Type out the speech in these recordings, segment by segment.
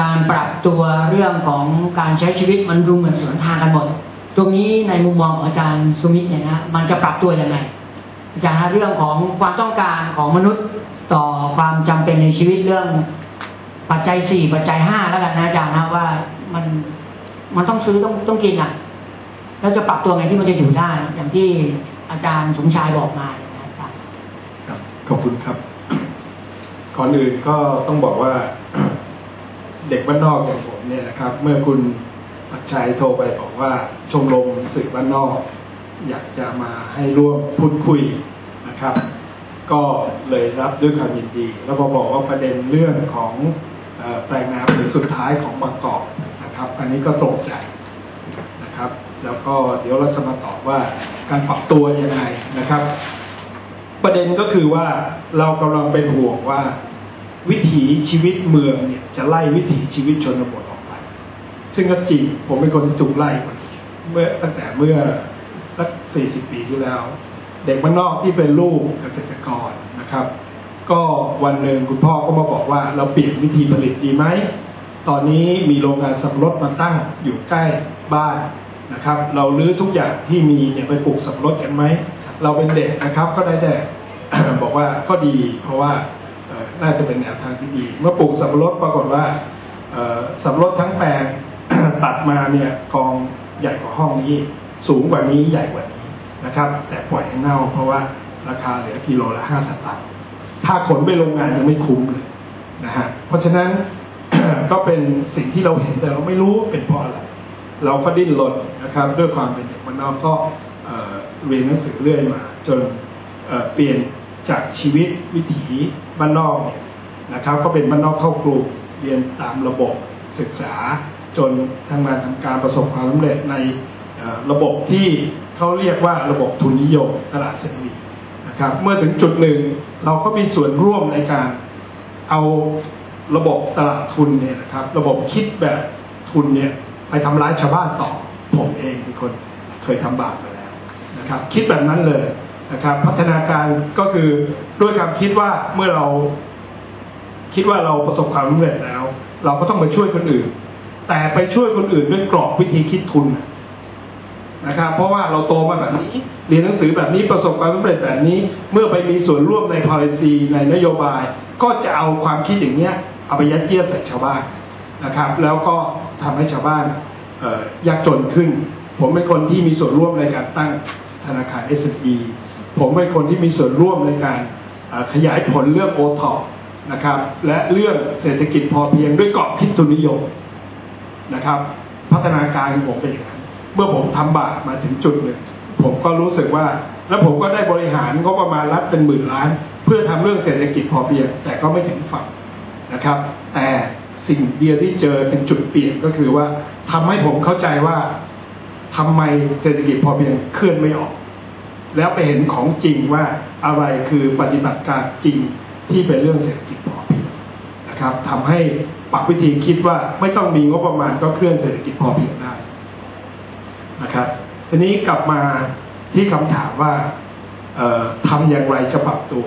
การปรับตัวเรื่องของการใช้ชีวิตมันดูเหมือนสวนทางกันหมด ตรงนี้ในมุมมองของอาจารย์สุมิตเนี่ยนะมันจะปรับตัวยังไงอาจารย์เรื่องของความต้องการของมนุษย์ต่อความจำเป็นในชีวิตเรื่องปัจจัยสี่ปัจจัยห้าแล้วกันนะอาจารย์นะว่ามันมันต้องซื้อต้องต้องกินอะ แล้วจะปรับตัวไงที่มันจะอยู่ได้ อย่างที่อาจารย์สมชายบอกมาเนี่ยนะอาจารย์ครับขอบคุณครับก่อนอื่นก็ต้องบอกว่า เด็กบ้านนอกอย่างผมเนี่ยนะครับ เมื่อคุณศักชัยโทรไปบอกว่าชมรมสื่อบ้านนอก อยากจะมาให้ร่วมพูดคุยนะครับ ก็เลยรับด้วยความยินดี แล้วพอบอกว่าประเด็นเรื่องของออแปลงนาผืนสุดท้ายของบางกอกนะครับ อันนี้ก็ตรงใจนะครับ แล้วก็เดี๋ยวเราจะมาตอบว่าการปรับตัวยังไงนะครับ ประเด็นก็คือว่าเรากำลังเป็นห่วงว่า วิถีชีวิตเมืองเนี่ยจะไล่วิถีชีวิตชนบทออกไป ซึ่งก็จริงผมเป็นคนที่ถูกไล่มาเมื่อตั้งแต่เมื่อสัก40 ปีที่แล้ว เด็กบ้านนอกที่เป็นลูกเกษตรกรนะครับ ก็วันหนึ่งคุณพ่อก็มาบอกว่าเราเปลี่ยนวิธีผลิตดีไหม ตอนนี้มีโรงงานสับปะรดมาตั้งอยู่ใกล้บ้านนะครับ เราลื้อทุกอย่างที่มีเนี่ยไปปลูกสับปะรดกันไหม เราเป็นเด็กนะครับก็ได้แต่บอกว่าก็ดีเพราะว่า น่าจะเป็นแนวทางที่ดี เมื่อปลูกสับปะรดปรากฏว่าสับปะรดทั้งแปลงตัดมาเนี่ยกองใหญ่กว่าห้องนี้ สูงกว่านี้ใหญ่กว่านี้นะครับ แต่ปล่อยให้เน่าเพราะว่าราคาเหลือกิโลละห้าสตางค์ถ้าขนไปโรงงานยังไม่คุ้มเลยนะฮะเพราะฉะนั้นก็เป็นสิ่งที่เราเห็นแต่เราไม่รู้เป็นเพราะอะไร เราก็ดิ้นรนนะครับ ด้วยความเป็นเด็กบ้านนอกก็เรียนหนังสือเรื่อยมา จนเปลี่ยนจากชีวิตวิถี บ้านนอกเนี่ยนะครับ ก็เป็นบ้านนอกเข้ากรุงเรียนตามระบบศึกษาจนทำงานทำการประสบความสำเร็จในระบบที่เขาเรียกว่าระบบทุนนิยมตลาดเสรีนะครับ เมื่อถึงจุดหนึ่งเราก็มีส่วนร่วมในการเอาระบบตลาดทุนเนี่ยนะครับ ระบบคิดแบบทุนเนี่ยไปทำร้ายชาวบ้านต่อผมเองเป็นคนเคยทำบาปมาแล้วนะครับ คิดแบบนั้นเลย นะครับพัฒนาการก็คือด้วยการคิดว่าเมื่อเราคิดว่าเราประสบความสำเร็จแล้ว เราก็ต้องไปช่วยคนอื่น แต่ไปช่วยคนอื่นด้วยกรอบวิธีคิดทุนนะครับเพราะว่าเราโตมาแบบนี้เรียนหนังสือแบบนี้ประสบความสำเร็จแบบนี้ เมื่อไปมีส่วนร่วมใน policy ในนโยบาย ก็จะเอาความคิดอย่างเนี้ยเอาไปยัดเยียดใส่ชาวบ้านนะครับ แล้วก็ทำให้ชาวบ้านยากจนขึ้น ผมเป็นคนที่มีส่วนร่วมในการตั้งธนาคาร S&E ผมเป็นคนที่มีส่วนร่วมในการขยายผลเรื่องโอท็อนะครับและเรื่องเศรษฐกิจพอเพียงด้วยกรอบคิดทุนนิยมนะครับพัฒนาการของผมเป็นอย่างนั้นเมื่อผมทำบาปมาถึงจุดหนึ่งผมก็รู้สึกว่า แล้วผมก็ได้บริหารงบประมาณรัฐเป็นหมื่นล้าน เพื่อทำเรื่องเศรษฐกิจพอเพียง แต่ก็ไม่ถึงฝั่งนะครับ แต่สิ่งเดียวที่เจอเป็นจุดเปลี่ยนก็คือว่าทำให้ผมเข้าใจว่าทำไมเศรษฐกิจพอเพียงเคลื่อนไม่ออก แล้วไปเห็นของจริงว่าอะไรคือปฏิบัติการจริงที่เป็นเรื่องเศรษฐกิจพอเพียงนะครับทำให้ปรับวิธีคิดว่าไม่ต้องมีงบประมาณก็เคลื่อนเศรษฐกิจพอเพียงได้นะครับทีนี้กลับมาที่คำถามว่าทำอย่างไรจะปรับตัว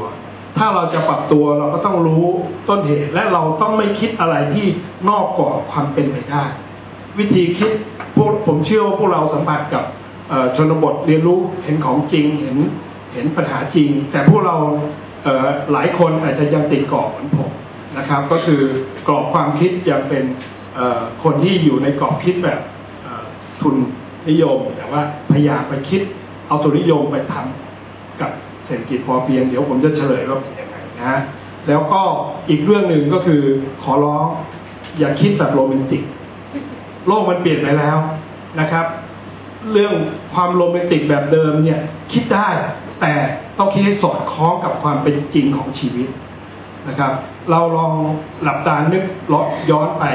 ถ้าเราจะปรับตัวเราก็ต้องรู้ต้นเหตุ และเราต้องไม่คิดอะไรที่นอกกรอบความเป็นไปได้ วิธีคิดพวกผมเชื่อว่าพวกเราสัมผัสกับ ชนบทเรียนรู้เห็นของจริงเห็นเห็นปัญหาจริง แต่พวกเราเหลายคนอาจจะยังติดกรอบเหมือนผมนะครับก็คือกรอบความคิดยังเป็นคนที่อยู่ในกรอบคิดแบบทุนนิยม แต่ว่าพยายามไปคิดเอาทุนนิยมไปทำกับเศรษฐกิจพอเพียงเดี๋ยวผมจะเฉลยว่าเป็นยังไงนะฮะแล้วก็อีกเรื่องหนึ่งก็คือขอร้องอย่าคิดแบบโรแมนติก โลกมันเปลี่ยนไปแล้วนะครับ เรื่องความโรแมนติกแบบเดิมเนี่ยคิดได้แต่ต้องคิดให้สอดคล้องกับความเป็นจริงของชีวิตนะครับ เราลองหลับตานึกย้อนไป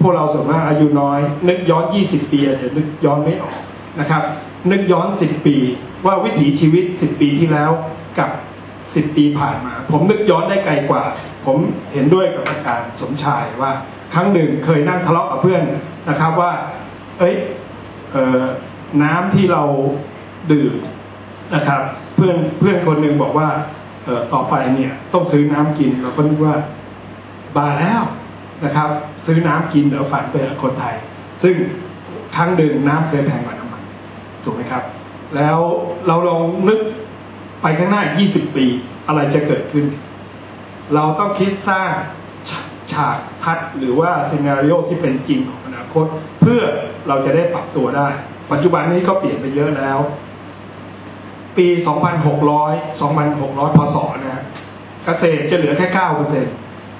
พวกเราส่วนมากอายุน้อย นึกย้อน 20 ปีอาจจะนึกย้อนไม่ออกนะครับ นึกย้อน 10 ปี ว่าวิถีชีวิต 10 ปีที่แล้วกับ 10 ปีผ่านมา ผมนึกย้อนได้ไกลกว่า ผมเห็นด้วยกับอาจารย์สมชายว่า ครั้งหนึ่งเคยนั่งทะเลาะกับเพื่อนนะครับว่า เอ้ยเอ่อ น้ำที่เราดื่มนะครับ เพื่อนเพื่อนคนหนึ่งบอกว่าต่อไปเนี่ยต้องซื้อน้ำกินเราก็นึกว่าบาแล้วนะครับ ซื้อน้ำกินแล้วฝันไปคนไทย ซึ่งครั้งหนึ่งน้ำเคยแพงกว่าน้ำมันถูกไหมครับ แล้วเราลองนึกไปข้างหน้า 20 ปีอะไรจะเกิดขึ้น เราต้องคิดสร้างฉฉากทัดหรือว่าซีนารีโอที่เป็นจริงของอนาคต เพื่อเราจะได้ปรับตัวได้ ปัจจุบันนี้ก็เปลี่ยนไปเยอะแล้ว ปี 2,600 2,600พศนะเกษตรจะเหลือแค่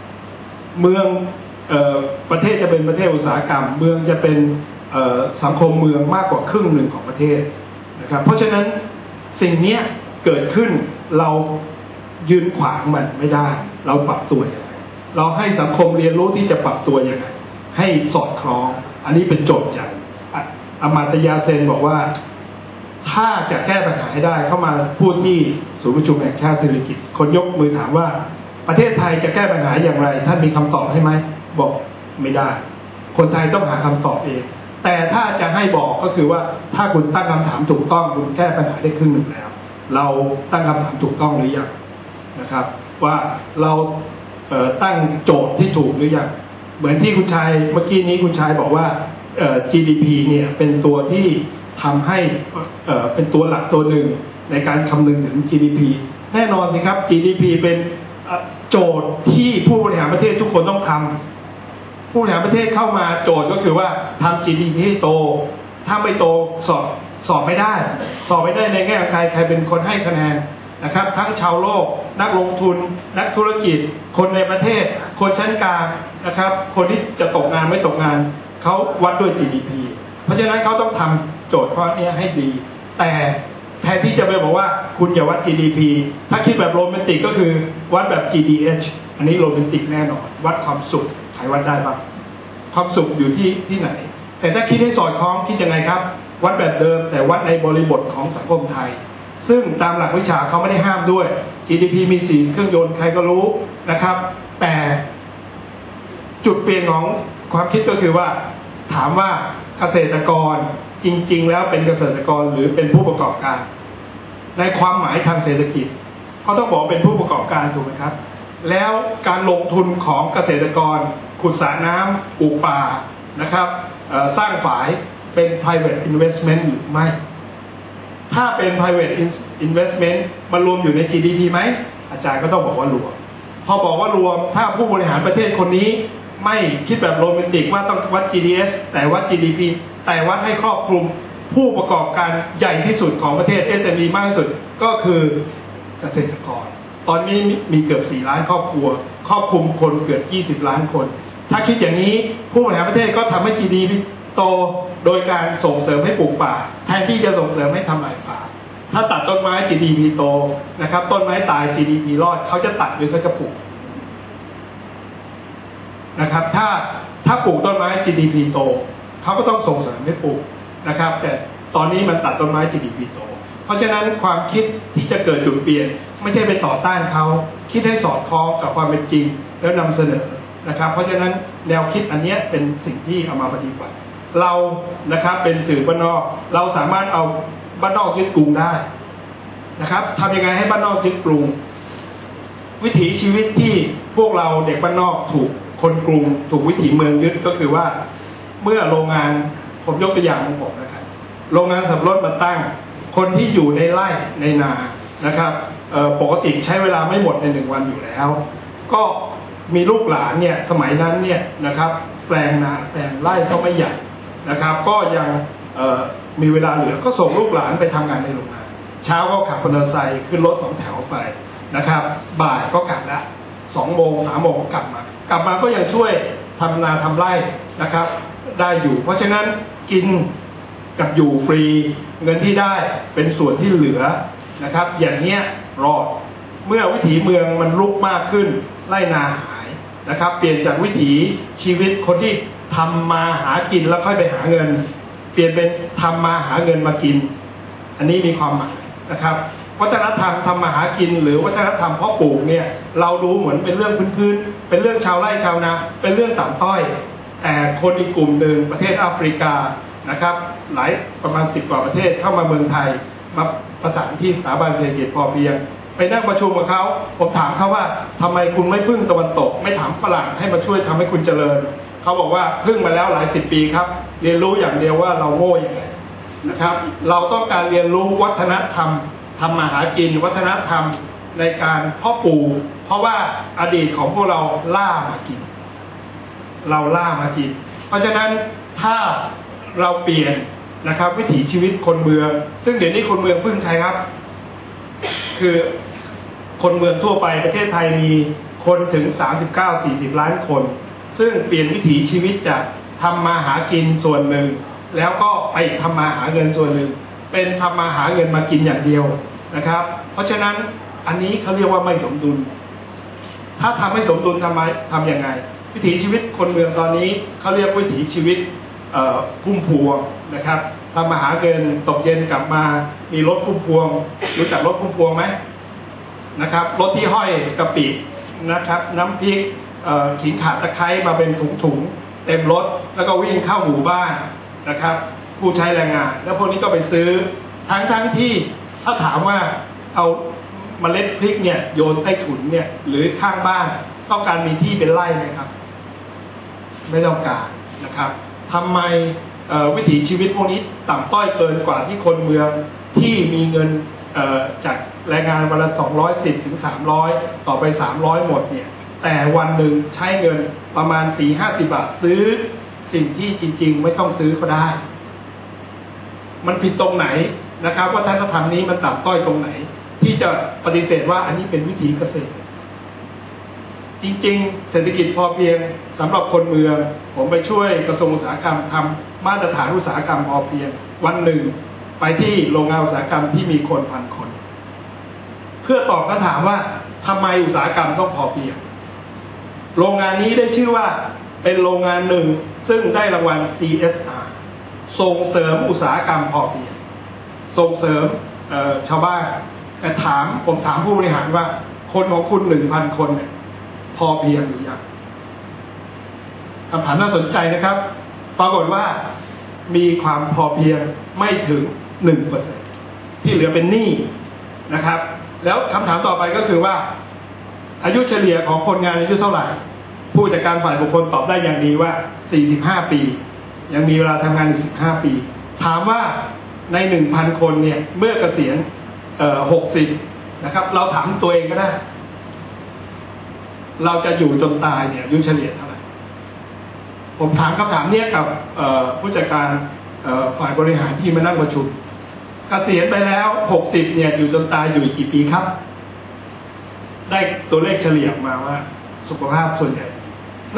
9%เมืองเออประเทศจะเป็นประเทศอุตสาหกรรม เมืองจะเป็นสังคมเมืองมากกว่าครึ่งหนึ่งของประเทศนะครับเพราะฉะนั้นสิ่งนี้เกิดขึ้นเรายืนขวางมันไม่ได้ เราปรับตัวยังไงเราให้สังคมเรียนรู้ที่จะปรับตัวยังไงให้สอดคล้อง อันนี้เป็นโจทย์ใหญ่ อะอามาตยาเซนบอกว่า ถ้าจะแก้ปัญหาให้ได้ เข้ามาพูดที่ศูนย์ประชุมแห่งชาติศิริกิตคนยกมือถามว่า ประเทศไทยจะแก้ปัญหาอย่างไร ท่านมีคำตอบให้ไหมบอกไม่ได้ คนไทยต้องหาคำตอบเอง แต่ถ้าจะให้บอกก็คือว่าถ้าคุณตั้งคำถามถูกต้องคุณแก้ปัญหาได้ครึ่งหนึ่งแล้ว เราตั้งคำถามถูกต้องหรือยังนะครับ ว่าเราเตั้งโจทย์ที่ถูกหรือยังเหมือนที่คุณชายเมื่อกี้นี้คุณชายบอกว่า GDP เนี่ยเป็นตัวที่ทำให้เอ่อเป็นตัวหลักตัวหนึ่งในการคำนึงถึง GDP แน่นอนสิครับ GDP เป็นโจทย์ที่ผู้บริหารประเทศทุกคนต้องทำผู้บริหารประเทศเข้ามาโจทย์ก็คือว่าทำ GDP ให้โต ถ้าไม่โตสอบสอบไม่ได้ สอบไม่ได้ในแง่ของใครใครเป็นคนให้คะแนนนะครับทั้งชาวโลกนักลงทุน นักธุรกิจ คนในประเทศ คนชั้นกลางนะครับ คนที่จะตกงานไม่ตกงาน เขาวัดด้วย GDP เพราะฉะนั้นเขาต้องทำโจทย์ข้อนี้ให้ดี แต่แทนที่จะไปบอกว่าคุณอย่าวัด GDP ถ้าคิดแบบโรแมนติกก็คือวัดแบบ GDH อันนี้โรแมนติกแน่นอน วัดความสุขใครวัดได้บ้างความสุขอยู่ที่ที่ไหน แต่ถ้าคิดให้สอดคล้องคิดยังไงครับ วัดแบบเดิม แต่วัดในบริบทของสังคมไทย ซึ่งตามหลักวิชาเขาไม่ได้ห้ามด้วย GDP มีสี่เครื่องยนต์ใครก็รู้นะครับ แต่จุดเปลี่ยนของความคิดก็คือว่า ถามว่าเกษตรกรจริง ๆ แล้วเป็นเกษตรกรหรือเป็นผู้ประกอบการ ในความหมายทางเศรษฐกิจเขาต้องบอกเป็นผู้ประกอบการถูกไหมครับ แล้วการลงทุนของเกษตรกร ขุดสระน้ำปลูกป่านะครับสร้างฝายเป็น private investment หรือไม่ ถ้าเป็น private investment มันรวมอยู่ใน GDP ไหม อาจารย์ก็ต้องบอกว่ารวม พอบอกว่ารวมถ้าผู้บริหารประเทศคนนี้ ไม่คิดแบบโรแมนติกว่าต้องวัด GDS แต่วัด GDP แต่วัดให้ครอบคลุมผู้ประกอบการใหญ่ที่สุดของประเทศ SME มากที่สุดก็คือเกษตรกร ตอนนี้มีเกือบ 4 ล้านครอบครัว ครอบคลุมคนเกือบ 20 ล้านคน ถ้าคิดอย่างนี้ผู้บริหารประเทศก็ทำให้ GDP โตโดยการส่งเสริมให้ปลูกป่า แทนที่จะส่งเสริมให้ทำลายป่า ถ้าตัดต้นไม้ GDP โตนะครับต้นไม้ตาย GDP รอดเขาจะตัดหรือเขาจะปลูก นะครับ ถ้าถ้าปลูกต้นไม้ GDP โตเขาก็ต้องส่งเสริมให้ปลูกนะครับ แต่ตอนนี้มันตัดต้นไม้ GDP โต เพราะฉะนั้นความคิดที่จะเกิดจุดเปลี่ยน ไม่ใช่ไปต่อต้านเขาคิดให้สอดคล้องกับความเป็นจริงแล้วนำเสนอนะครับ เพราะฉะนั้นแนวคิดอันนี้เป็นสิ่งที่เอามาปฏิบัติ เรานะครับเป็นสื่อบ้านนอก เราสามารถเอาบ้านนอกยึดกรุงได้นะครับทำยังไงให้บ้านนอกยึดกรุง วิถีชีวิตที่พวกเราเด็กบ้านนอกถูก คนกรุงถูกวิถีเมืองยึดก็คือว่าเมื่อโรงงานผมยกตัวอย่างของผมนะครับ โรงงานสับรถมาตั้ง คนที่อยู่ในไร่ในนานะครับปกติใช้เวลาไม่หมดในหนึ่งวันอยู่แล้ว ก็มีลูกหลานเนี่ยสมัยนั้นเนี่ยนะครับแปลงนาแปลงไร่ก็ไม่ใหญ่นะครับ ก็ยังมีเวลาเหลือก็ส่งลูกหลานไปทำงานในโรงงาน เช้าก็ขับมอเตอร์ไซค์ขึ้นรถสองแถวไปนะครับ บ่ายก็กลับละสองโมงสามโมงก็กลับมา กลับมาก็ยังช่วยทำนาทำไร่นะครับ ได้อยู่ เพราะฉะนั้นกินกับอยู่ฟรีเงินที่ได้เป็นส่วนที่เหลือนะครับ อย่างเนี้ยรอดเมื่อวิถีเมืองมันลุกมากขึ้นไร่นาหายนะครับ เปลี่ยนจากวิถีชีวิตคนที่ทำมาหากินแล้วค่อยไปหาเงิน เปลี่ยนเป็นทำมาหาเงินมากิน อันนี้มีความหมายนะครับ วัฒนธรรมทำมาหากิน หรือวัฒนธรรมเพาะปลูกเนี่ยเราดูเหมือนเป็นเรื่องพื้นๆเป็นเรื่องชาวไร่ชาวนา เป็นเรื่องต่ำต้อย แต่คนอีกกลุ่มหนึ่งประเทศแอฟริกานะครับหลายประมาณ 10 กว่าประเทศเข้ามาเมืองไทยมาประสานที่สถาบันเศรษฐกิจพอเพียง ไปนั่งประชุมกับเขาผมถามเขาว่าทำไมคุณไม่พึ่งตะวันตก ไม่ถามฝรั่งให้มาช่วยทำให้คุณเจริญเขาบอกว่าพึ่งมาแล้วหลายสิบปีครับ เรียนรู้อย่างเดียวว่าเราโง่ยังไงนะครับ เราต้องการเรียนรู้วัฒนธรรม ทำมาหากินวัฒนธรรมในการพ่อปลูกเพราะว่าอดีตของพวกเราล่ามากิน เราล่ามากิน เพราะฉะนั้นถ้าเราเปลี่ยนนะครับ วิถีชีวิตคนเมือง ซึ่งเดี๋ยวนี้คนเมืองพึ่งใครครับ คือคนเมืองทั่วไปประเทศไทยมีคนถึง 39-40 ล้านคน ซึ่งเปลี่ยนวิถีชีวิตจากทำมาหากินส่วนหนึ่ง แล้วก็ไปทำมาหาเงินส่วนหนึ่ง เป็นทำมาหาเงินมากินอย่างเดียวนะครับ เพราะฉะนั้นอันนี้เขาเรียกว่าไม่สมดุล ถ้าทำให้สมดุลทำไมทำยังไง วิถีชีวิตคนเมืองตอนนี้เขาเรียกวิถีชีวิตพุ่มพวงนะครับทำมาหาเงินตกเย็นกลับมามีรถพุ่มพวง รู้จักรถพุ่มพวงไหมนะครับรถที่ห้อยกะปินะครับ น้ำพริกขิงขาตะไคร้มาเป็นถุงๆเต็มรถแล้วก็วิ่งเข้าหมู่บ้านนะครับ ผู้ใช้แรงงาน แล้วพวกนี้ก็ไปซื้อทั้งทั้งที่ถ้าถามว่าเอาเมล็ดพริกเนี่ยโยนใต้ถุนเนี่ยหรือข้างบ้านต้องการมีที่เป็นไร่ไหมครับ ไม่ต้องการนะครับทำไมวิถีชีวิตพวกนี้ต่ำต้อยเกินกว่าที่คนเมืองที่มีเงินจากแรงงานวันละ 210 ถึง 300 ต่อไป 300 หมดเนี่ยแต่วันหนึ่งใช้เงินประมาณ 4-50 บาทซื้อ สิ่งที่จริง ๆ ไม่ต้องซื้อก็ได้ มันผิดตรงไหนนะครับว่าท่านธรรมนี้มันต่ำต้อยตรงไหน ที่จะปฏิเสธว่าอันนี้เป็นวิถีเกษตร จริงๆ เศรษฐกิจพอเพียงสำหรับคนเมือง ผมไปช่วยกระทรวงอุตสาหกรรมทำมาตรฐานอุตสาหกรรมพอเพียง วันหนึ่ง ไปที่โรงงานอุตสาหกรรมที่มีคนพันคน เพื่อตอบคำถามว่าทำไมอุตสาหกรรมต้องพอเพียง โรงงานนี้ได้ชื่อว่าเป็นโรงงานหนึ่งซึ่งได้รางวัล CSR ส่งเสริมอุตสาหกรรมพอเพียงส่งเสริมชาวบ้านแต่ถามผมถามผู้บริหารว่า คนของคุณหนึ่งพันคนเนี่ยพอเพียงหรือยังคำถามน่าสนใจนะครับ ปรากฏว่ามีความพอเพียงไม่ถึงหนึ่งเปอร์เซ็นที่เหลือเป็นหนี้นะครับ แล้วคำถามต่อไปก็คือว่า อายุเฉลี่ยของคนงานอายุเท่าไหร่ ผู้จัดการฝ่ายบุคคลตอบได้อย่างดีว่า 45 ปี ยังมีเวลาทำงานอีก 15 ปี ถามว่าใน 1,000 คนเนี่ย เมื่อเกษียณเอ่อ60นะครับ เราถามตัวเองก็ได้ เราจะอยู่จนตายเนี่ยอายุเฉลี่ยเท่าไหร่ ผมถามคำถามเนี้ยกับผู้จัดการฝ่ายบริหารที่มานั่งประชุมเกษียณไปแล้ว60เนี่ยอยู่จนตายอยู่อีกกี่ปีครับ ได้ตัวเลขเฉลี่ยมาว่า สุขภาพส่วนใหญ่ดี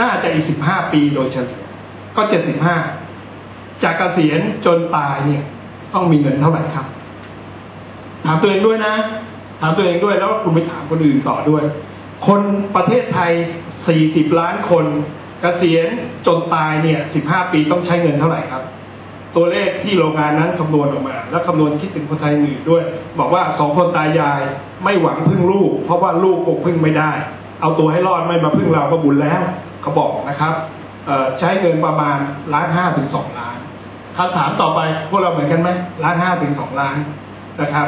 น่าจะอีก15ปีโดยเฉลี่ยก็75จา จากเกษียณจนตายเนี่ยต้องมีเงินเท่าไหร่ครับ ถามตัวเองด้วยนะ ถามตัวเองด้วยแล้วคุณไปถามคนอื่นต่อด้วย คนประเทศไทย 40 ล้านคนเกษียณจนตายเนี่ย15 ปีต้องใช้เงินเท่าไหร่ครับ ตัวเลขที่โรงงานนั้นคำนวณออกมา แล้วคำนวณคิดถึงคนไทยอื่นด้วย บอกว่าสองคนตายาย ไม่หวังพึ่งลูก เพราะว่าลูกคงพึ่งไม่ได้ เอาตัวให้รอดไม่มาพึ่งเราก็บุญแล้วเขาบอกนะครับใช้เงินประมาณล้านห้าถึงสองล้าน คำถามต่อไปพวกเราเหมือนกันไหมล้านห้าถึงสองล้านนะครับ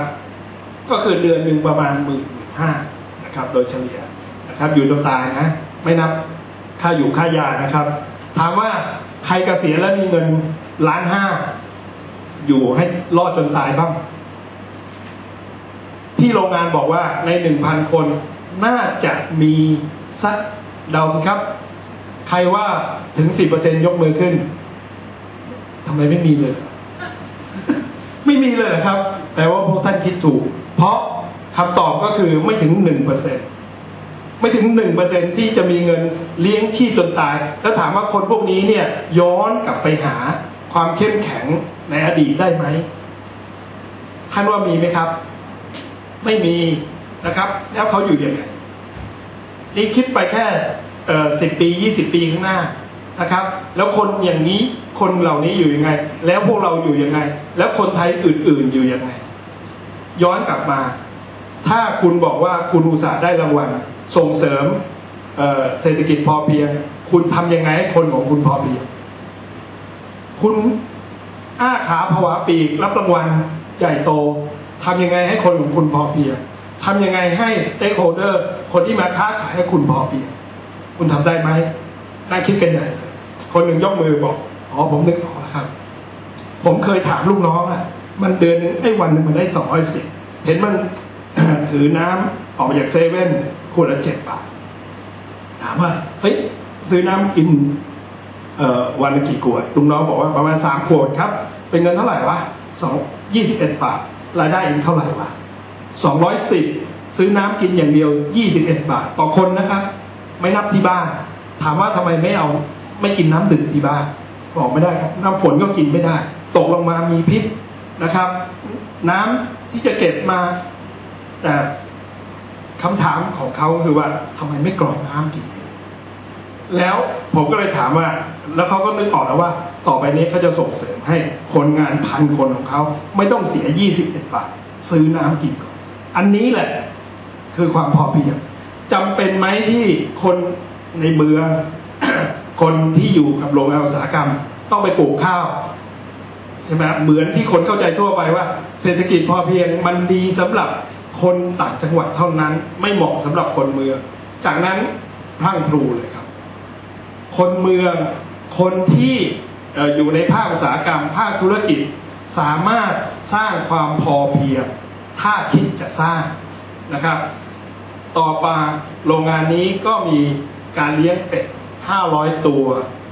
ก็คือเดือนหนึ่งประมาณหมื่นหมื่นห้านะครับ โดยเฉลี่ยนะครับอยู่จนตายนะ ไม่นับค่าอยู่ค่ายานะครับ ถามว่าใครเกษียณแล้วมีเงินล้านห้าอยู่ให้รอดจนตายบ้าง ที่โรงงานบอกว่าในหนึ่งพันคนน่าจะมีสักเดาสิครับ ใครว่าถึงสิบเปอร์เซ็นยกมือขึ้น ทำไมไม่มีเลย ไม่มีเลยเหรอครับ แปลว่าพวกท่านคิดถูก เพราะคำตอบก็คือไม่ถึงหนึ่งเปอร์เซ็นไม่ถึงหนึ่งเปอร์เซ็นที่จะมีเงินเลี้ยงชีพจนตาย แล้วถามว่าคนพวกนี้เนี่ย ย้อนกลับไปหาความเข้มแข็งในอดีตได้ไหมท่านว่ามีไหมครับ ไม่มีนะครับ แล้วเขาอยู่ยังไงนี่คิดไปแค่สิบปียี่สิบปีข้างหน้า นะครับ แล้วคนอย่างนี้คนเหล่านี้อยู่ยังไง แล้วพวกเราอยู่ยังไง แล้วคนไทยอื่นๆอยู่ยังไง ย้อนกลับมา ถ้าคุณบอกว่าคุณอุตสาห์ได้รางวัล ส่งเสริมเเศรษฐกิจพอเพียง คุณทำยังไงให้คนของคุณพอเพียง คุณอ้าขาผวาปีก รับรางวัลใหญ่โตทำยังไงให้คนของคุณพอเพียงททำยังไงให้สเต็กโฮเดอร์คนที่มาค้าขายให้คุณพอเพียง คุณทำได้ไหมนั่งคิดกันใหญ่เลย คนหนึ่งยกมือบอกอ๋อผมนึกออกแล้วครับ ผมเคยถามลูกน้องอะ มันเดือนหนึ่งไอ้วันหนึ่งมันได้สองร้อยสิบเห็นมันถือน้ำออกมาจากเซเว่นขวดละเจ็ดบาท ถามว่าเฮ้ยซื้อน้ำกินเอ่อวันละกี่ขวดลุงน้องบอกว่าประมาณสามขวดครับ เป็นเงินเท่าไหร่วะสองยี่สิบเอ็ดบาทรายได้เองเท่าไหร่วะสองร้อยสิบซื้อน้ำกินอย่างเดียวยี่สิบเอ็ดบาท ต่อคนนะครับ ไม่นับที่บ้าน ถามว่าทำไมไม่เอา ไม่กินน้ำดื่มที่บ้านบอกไม่ได้ครับ น้ำฝนก็กินไม่ได้ ตกลงมามีพิษนะครับ น้ำที่จะเก็บมา แต่คำถามของเขาคือว่าทำไมไม่กรองน้ำกินเองแล้วผมก็เลยถามว่า แล้วเขาก็นึกออกแล้วว่า ต่อไปนี้เขาจะส่งเสริมให้คนงานพันคนของเขาไม่ต้องเสีย 21 บาท ซื้อน้ำกินก่อน อันนี้แหละคือความพอเพียงจำเป็นไหมที่คนในเมือง คนที่อยู่กับโรงงานอุตสาหกรรม ต้องไปปลูกข้าวใช่ไหมเหมือนที่คนเข้าใจทั่วไปว่า เศรษฐกิจพอเพียงมันดีสำหรับคนต่างจังหวัดเท่านั้น ไม่เหมาะสำหรับคนเมือง จากนั้นพรั่งพรูเลยครับ คนเมืองคนที่เอ่ออยู่ในภาคอุตสาหกรรม ภาคธุรกิจสามารถสร้างความพอเพียงถ้าคิดจะสร้างนะครับ ต่อมาโรงงานนี้ก็มีการเลี้ยงเป็ด 500 ตัว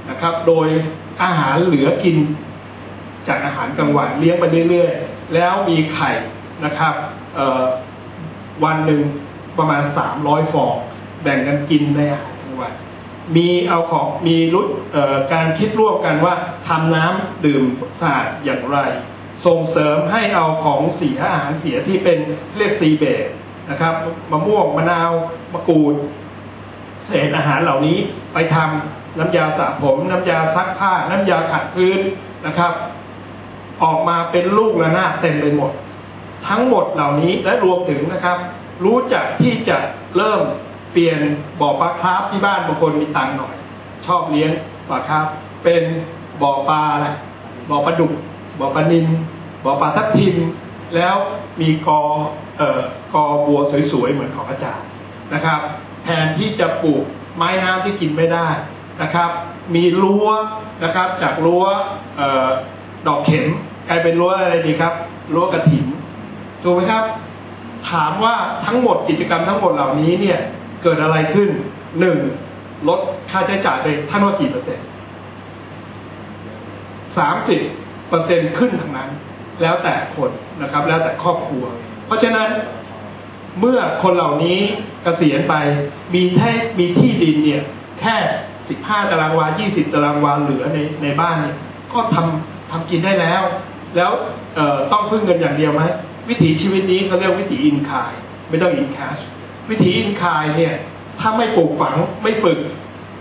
นะครับ โดยอาหารเหลือกินจากอาหารกลางวันเลี้ยงไปเรื่อยๆ แล้วมีไข่นะครับวันหนึ่งประมาณ 300 ฟอง แบ่งกันกินในอาหารกลางวัน มีเอาของมีรุดการคิดร่วมกันว่าทำน้ำดื่มสะอาดอย่างไร ส่งเสริมให้เอาของเสียอาหารเสียที่เป็นเรียกซีเบสนะครับมะม่วงมะนาวมะกรูด เศษอาหารเหล่านี้ไปทำน้ำยาสระผม น้ำยาซักผ้า น้ำยาขัดพื้นนะครับ ออกมาเป็นลูกระนาดเต็มไปหมด ทั้งหมดเหล่านี้และรวมถึงนะครับ รู้จักที่จะเริ่มเปลี่ยนบ่อปลาคราฟที่บ้านบางคนมีตังค์หน่อย ชอบเลี้ยงปลาคราฟเป็นบ่อปลาอะไรบ่อปลาดุกบ่อปลานินบ่อปลาทับทิมแล้วมีกอเอ่อกอบัวสวยๆเหมือนของอาจารย์นะครับ แทนที่จะปลูกไม้น้ำที่กินไม่ได้นะครับ มีรั้วนะครับจากรั้วออดอกเข็มกลายเป็นรั้วอะไรดีครับรั้วกระถินถูกไหมครับ ถามว่าทั้งหมดกิจกรรมทั้งหมดเหล่านี้เนี่ยเกิดอะไรขึ้นหนึ่งลดค่าใช้จ่ายไปท่านว่ากี่เปอร์เซ็นต์สามสิบเปอร์เซ็นต์ขึ้นทั้งนั้น แล้วแต่คนนะครับแล้วแต่ครอบครัว เพราะฉะนั้น เมื่อคนเหล่านี้เกษียณไปมีแค่มีที่ดินเนี่ยแค่ 15 ตารางวา 20 ตารางวาเหลือในในบ้านเนี่ยก็ทำทำกินได้แล้ว แล้วต้องพึ่งเงินอย่างเดียวไหมวิถีชีวิตนี้เขาเรียกวิถีอินคายไม่ต้องอินแคชวิถีอินคายเนี่ยถ้าไม่ปลูกฝังไม่ฝึก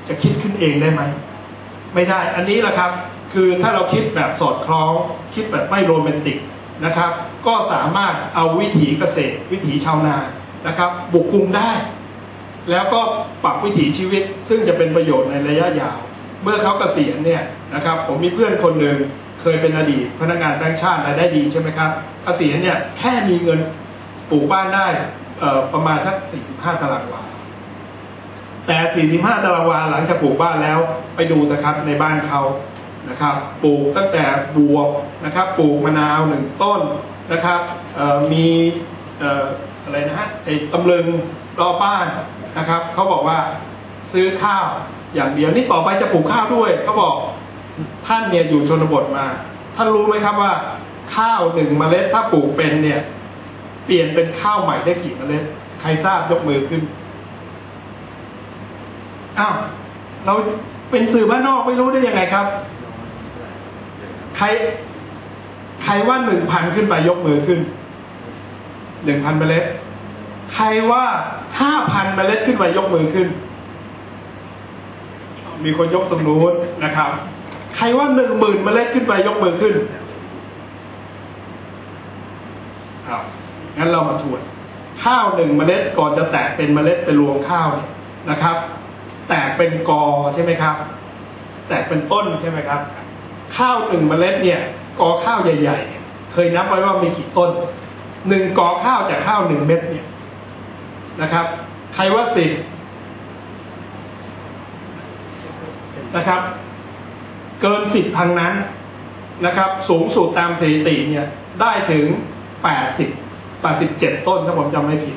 จะคิดขึ้นเองได้ไหม ไม่ได้อันนี้แหละครับ คือถ้าเราคิดแบบสอดคล้อง คิดแบบไม่โรแมนติกนะครับ ก็สามารถเอาวิถีเกษตร วิถีชาวนานะครับ บุกกรุงได้ แล้วก็ปรับวิถีชีวิต ซึ่งจะเป็นประโยชน์ในระยะยาว เมื่อเขาเกษียณเนี่ยนะครับผมมีเพื่อนคนหนึ่งเคยเป็นอดีตพนักงานแบงค์ชาติรายได้ดีใช่ไหมครับเกษียณเนี่ยแค่มีเงินปลูกบ้านได้ประมาณสัก 45 ตารางวา แต่ 45 ตารางวาหลังจากปลูกบ้านแล้วไปดูนะครับในบ้านเขานะครับ ปลูกตั้งแต่บวบนะครับ ปลูกมะนาวหนึ่งต้น นะครับมีอะไรนะฮะไอ้ตำลึงรอบ้านนะครับเขาบอกว่าซื้อข้าวอย่างเดียวนี่ต่อไปจะปลูกข้าวด้วยเขาบอกท่านเนี่ยอยู่ชนบทมา ท่านรู้ไหมครับว่า ข้าวหนึ่งเมล็ดถ้าปลูกเป็นเนี่ยเปลี่ยนเป็นข้าวใหม่ได้กี่เมล็ด ใครทราบยกมือขึ้นอ้าวเราเป็นสื่อบ้านนอกไม่รู้ได้ยังไงครับ ใคร ใครว่าหนึ่งพันขึ้นไปยกมือขึ้นหนึ่งพันเมล็ด ใครว่าห้าพันเมล็ดขึ้นไปยกมือขึ้น มีคนยกตรงนู้นนะครับ ใครว่าหนึ่งหมื่นเมล็ดขึ้นไปยกมือขึ้นครับงั้นเรามาทวนข้าวหนึ่งเมล็ดก่อนจะแตกเป็นเมล็ดเป็นรวงข้าวเนี่ยนะครับ แตกเป็นกอใช่ไหมครับ แตกเป็นต้นใช่ไหมครับ ข้าวหนึ่งเมล็ดเนี่ย กอข้าวใหญ่ๆเนี่ยเคยนับไว้ว่ามีกี่ต้นหนึ่งกอข้าวจากข้าวหนึ่งเม็ดเนี่ยนะครับ ใครว่าสิบนะครับ เกินสิบทางนั้นนะครับ สูงสุดตามสถิติเนี่ยได้ถึง 80 87 ต้นถ้าผมจำไม่ผิด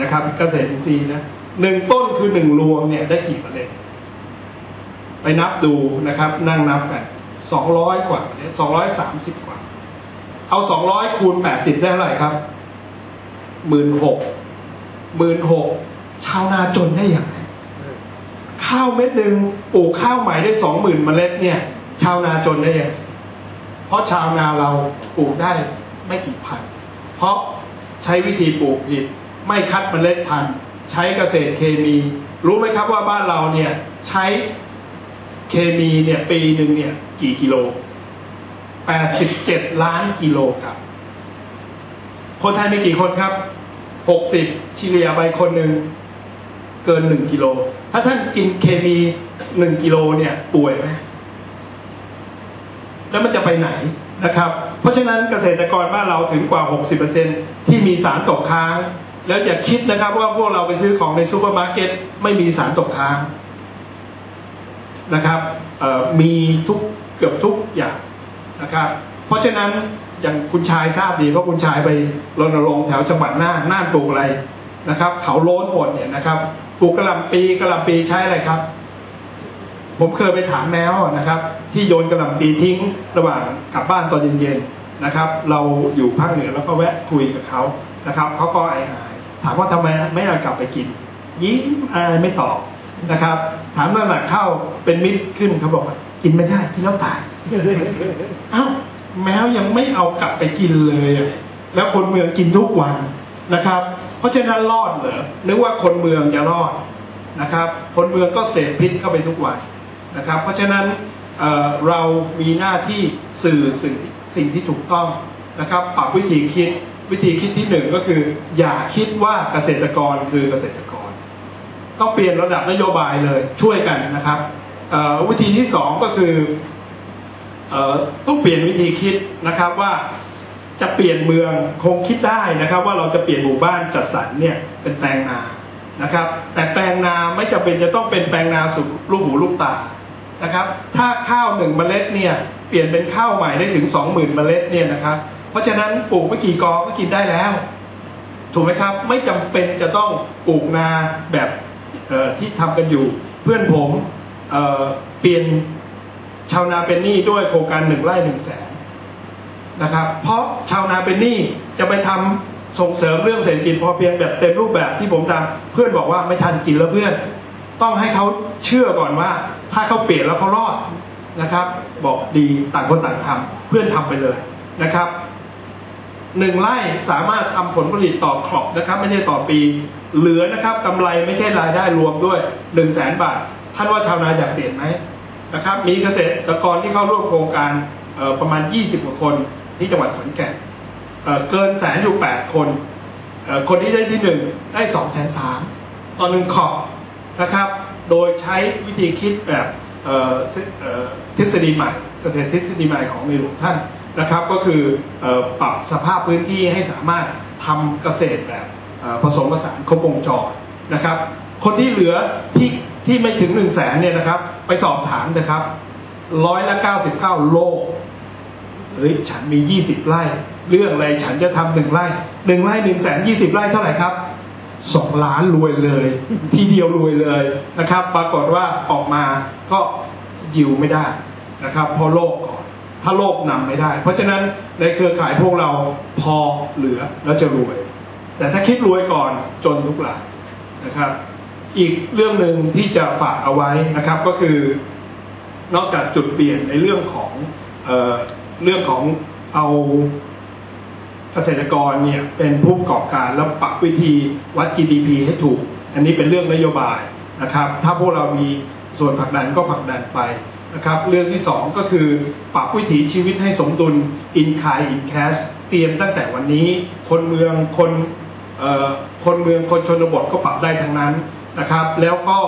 นะครับเกษตรอินทรีย์นะหนึ่งต้นคือหนึ่งรวงเนี่ยได้กี่เมล็ดไปนับดูนะครับนั่งนับกัน 200 กว่าเนี่ย230 กว่า เอา 200 คูณ 80 ได้เท่าไหร่ครับหมื่นหกหมื่นหกชาวนาจนได้อย่างไรข้าวเม็ดหนึ่งปลูกข้าวใหม่ได้สองหมื่นเมล็ดเนี่ย ชาวนาจนได้ยังไงเพราะชาวนาเราปลูกได้ไม่กี่พัน เพราะใช้วิธีปลูกผิด ไม่คัดเมล็ดพันธุ์ ใช้เกษตรเคมี รู้ไหมครับว่าบ้านเราเนี่ยใช้ เคมีเนี่ยปีหนึ่งเนี่ยกี่กิโล 87 ล้านกิโลกรัมคนไทยมีกี่คนครับ 60 ชิเลียไปคนหนึ่งเกิน 1 กิโล ถ้าท่านกินเคมี 1 กิโลเนี่ยป่วยไหมแล้วมันจะไปไหนนะครับ เพราะฉะนั้นเกษตรกรบ้านเราถึงกว่า 60%ที่มีสารตกค้าง แล้วอย่าคิดนะครับว่าพวกเราไปซื้อของในซูเปอร์มาร์เก็ตไม่มีสารตกค้าง นะครับมีทุกเกือบทุกอย่างนะครับ เพราะฉะนั้นอย่างคุณชายทราบดีเพราะคุณชายไปรณรงค์แถวจังหวัดน่านน่านปลูกอะไรนะครับ เขาโล้นหมดเนี่ยนะครับปลูกกระลำปีกระลำปีใช้อะไรครับ ผมเคยไปถามแมวนะครับ ที่โยนกระลำปีทิ้งระหว่างกลับบ้านตอนเย็นๆนะครับ เราอยู่ภาคเหนือแล้วก็แวะคุยกับเขานะครับเขาก็อายๆถามว่าทำไมไม่เอากลับไปกิน ยิ้มอายไม่ตอบนะครับ ถามน้ำหนักเข้าเป็นมิตรขึ้นเขาบอกว่ากินไม่ได้กินแล้วตายเอ้าแมวยังไม่เอากลับไปกินเลยอะแล้วคนเมืองกินทุกวันนะครับ เพราะฉะนั้นรอดเหรอนึกว่าคนเมืองจะรอดนะครับ คนเมืองก็เสพพิษเข้าไปทุกวันนะครับ เพราะฉะนั้นเอ่อเรามีหน้าที่สื่อสิ่งสิ่งที่ถูกต้องนะครับ ปรับวิธีคิดวิธีคิดที่หนึ่งก็คือ อย่าคิดว่าเกษตรกรคือเกษตรกร ต้องเปลี่ยนระดับนโยบายเลยช่วยกันนะครับวิธีที่สองก็คืออต้องเปลี่ยนวิธีคิดนะครับว่าจะเปลี่ยนเมืองคงคิดได้นะครับ ว่าเราจะเปลี่ยนหมู่บ้านจัดสรรเนี่ยเป็นแปลงนานะครับ แต่แปลงนาไม่จำเป็นจะต้องเป็นแปลงนาสุดลูกหูลูกตานะครับ ถ้าข้าวหนึ่งเมล็ดเนี่ยเปลี่ยนเป็นข้าวใหม่ได้ถึง 20,000 เมล็ดเนี่ยนะครับ เพราะฉะนั้นปลูกไม่กี่กอก็กินได้แล้ว ถูกไหมครับไม่จำเป็นจะต้องปลูกนาแบบ ที่ทำกันอยู่ เพื่อนผมเเปลี่ยนชาวนาเป็นหนี้ด้วยโครงการหนึ่งไร่หนึ่งแสนนะครับเพราะชาวนาเป็นหนี้จะไปทำส่งเสริมเรื่องเศรษฐกิจพอเพียงแบบเต็มรูปแบบที่ผมทำเพื่อนบอกว่าไม่ทันกินแล้วเพื่อน ต้องให้เขาเชื่อก่อนว่า ถ้าเขาเปลี่ยนแล้วเขารอดนะครับ บอกดีต่างคนต่างทำเพื่อนทำไปเลยนะครับหนึ่งไร่สามารถทำผลผลิตต่อครอบนะครับ ไม่ใช่ต่อปี เหลือนะครับกำไรไม่ใช่รายได้รวมด้วย1นึ่งแสนบาท ท่านว่าชาวนาอยากเปลี่ยนไหมนะครับมีเกษตรกรที่เข้าร่วมโครงการประมาณ 20กว่าคนที่จังหวัดขอนแก่นเเกินแสนอยู่ 8 คน คนที่ได้ที่ 1 ได้2องแสนสามต่อหนึ่งขอบนะครับ โดยใช้วิธีคิดแบบทฤษฎีใหม่ เกษตรทฤษฎีใหม่ของในหลวงท่านนะครับ ก็คือออปรับสภาพพื้นที่ให้สามารถทำเกษตรแบบ ผสมผสานครบวงจรนะครับ คนที่เหลือที่ที่ไม่ถึง1นึ่งแสนเนี่ยนะครับ ไปสอบถามนะครับร้อยละ99 โลเฮ้ยฉันมี 20 ไร่ เรื่องอะไรฉันจะทำหนึ่งไร่หนึ่งไร่หนึ่งแสนยี่สิบไร่เท่าไหร่ครับสองล้านรวยเลย ทีเดียวรวยเลยนะครับ ปรากฏว่าออกมาก็ยิวไม่ได้นะครับเพราะโลกก่อนถ้าโลกนำไม่ได้ เพราะฉะนั้นในเครือข่ายพวกเราพอเหลือแล้วจะรวย แต่ถ้าคิดรวยก่อนจนทุกรายนะครับ อีกเรื่องหนึ่งที่จะฝากเอาไว้นะครับก็คือนอกจากจุดเปลี่ยนในเรื่องของเออเรื่องของเอาเกษตรกรเนี่ยเป็นผู้ประกอบการแล้วปรับวิธีวัด GDP ให้ถูก อันนี้เป็นเรื่องนโยบายนะครับ ถ้าพวกเรามีส่วนผลักดันก็ผลักดันไปนะครับ เรื่องที่สองก็คือปรับวิถีชีวิตให้สมดุล in kind in cash เตรียมตั้งแต่วันนี้ คนเมืองคน คนเมืองคนชนบทก็ปรับได้ทั้งนั้นนะครับ แล้วก็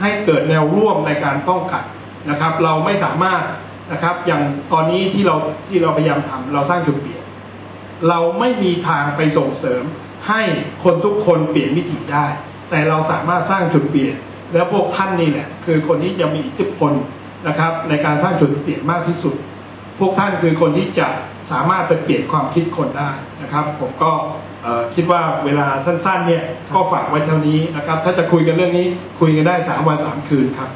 ให้เกิดแนวร่วมในการป้องกันนะครับ เราไม่สามารถนะครับอย่างตอนนี้ที่เราที่เราพยายามทำเราสร้างจุดเปลี่ยน เราไม่มีทางไปส่งเสริมให้คนทุกคนเปลี่ยนมิติได้ แต่เราสามารถสร้างจุดเปลี่ยน แล้วพวกท่านนี่แหละคือคนที่จะมีอิทธิพลนะครับ ในการสร้างจุดเปลี่ยนมากที่สุด พวกท่านคือคนที่จะสามารถไปเปลี่ยนความคิดคนได้นะครับ ผมก็ คิดว่าเวลาสั้นๆเนี่ยก็ฝากไว้เท่านี้นะครับ ถ้าจะคุยกันเรื่องนี้คุยกันได้ 3 วัน 3 คืนครับ